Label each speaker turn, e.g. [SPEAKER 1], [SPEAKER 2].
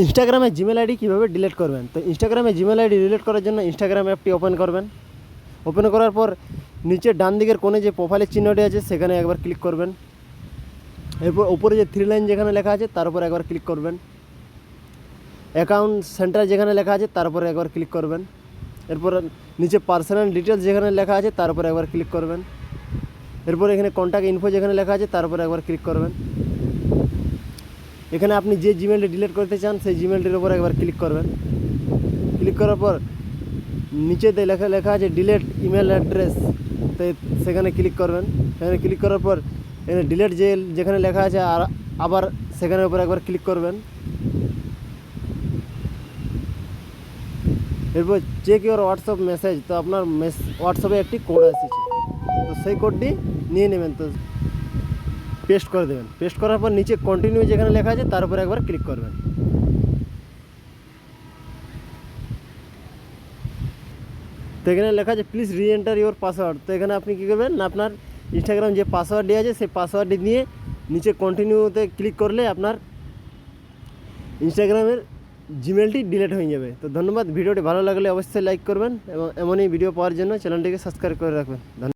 [SPEAKER 1] ইনস্টাগ্রামে Gmail ID কীভাবে delete করবেন? তো ইনস্টাগ্রামে জিমেল আইডি ডিলিট করার জন্য ইনস্টাগ্রাম অ্যাপটি ওপেন করবেন। ওপেন করার পর নিচে ডান দিকের কোণে যে প্রোফাইলের চিহ্নটি আছে, সেখানে একবার ক্লিক করবেন। এরপর ওপরে যে থ্রি লাইন যেখানে লেখা আছে, তার উপর একবার ক্লিক করবেন। অ্যাকাউন্ট সেন্টার যেখানে লেখা আছে, তার উপরে একবার ক্লিক করবেন। এরপর নিচে পার্সোনাল ডিটেলস যেখানে লেখা আছে, তার উপরে একবার ক্লিক করবেন। এরপর এখানে কন্ট্যাক্ট ইনফো যেখানে লেখা আছে, তার উপরে একবার ক্লিক করবেন। এখানে আপনি যে জিমেলটি ডিলিট করতে চান, সেই জিমেলটির উপর একবার ক্লিক করবেন। ক্লিক করার পর নিচেতে লেখা লেখা আছে ডিলেট ইমেল অ্যাড্রেস তো সেখানে ক্লিক করবেন। সেখানে ক্লিক করার পর এখানে ডিলেট যে, যেখানে লেখা আছে, আর আবার সেখানের উপর একবার ক্লিক করবেন। এরপর চেক ইউর হোয়াটসঅ্যাপ মেসেজ তো আপনার মেস হোয়াটসঅ্যাপে একটি কোড এসেছে। তো সেই কোডটি নিয়ে নেবেন। তো পেস্ট করে দেবেন। পেস্ট করার পর নিচে কন্টিনিউ যেখানে লেখা আছে, তার উপরে একবার ক্লিক করবেন। তো এখানে লেখা আছে প্লিজ রি এন্টার ইউর পাসওয়ার্ড তো এখানে আপনি কী করবেন, আপনার ইনস্টাগ্রাম যে পাসওয়ার্ডটি আছে, সেই পাসওয়ার্ডটি নিয়ে নিচে কন্টিনিউতে ক্লিক করলে আপনার ইনস্টাগ্রামের জিমেলটি ডিলিট হয়ে যাবে। তো ধন্যবাদ, ভিডিওটি ভালো লাগলে অবশ্যই লাইক করবেন এবং এমনই ভিডিও পাওয়ার জন্য চ্যানেলটিকে সাবস্ক্রাইব করে রাখবেন। ধন্যবাদ।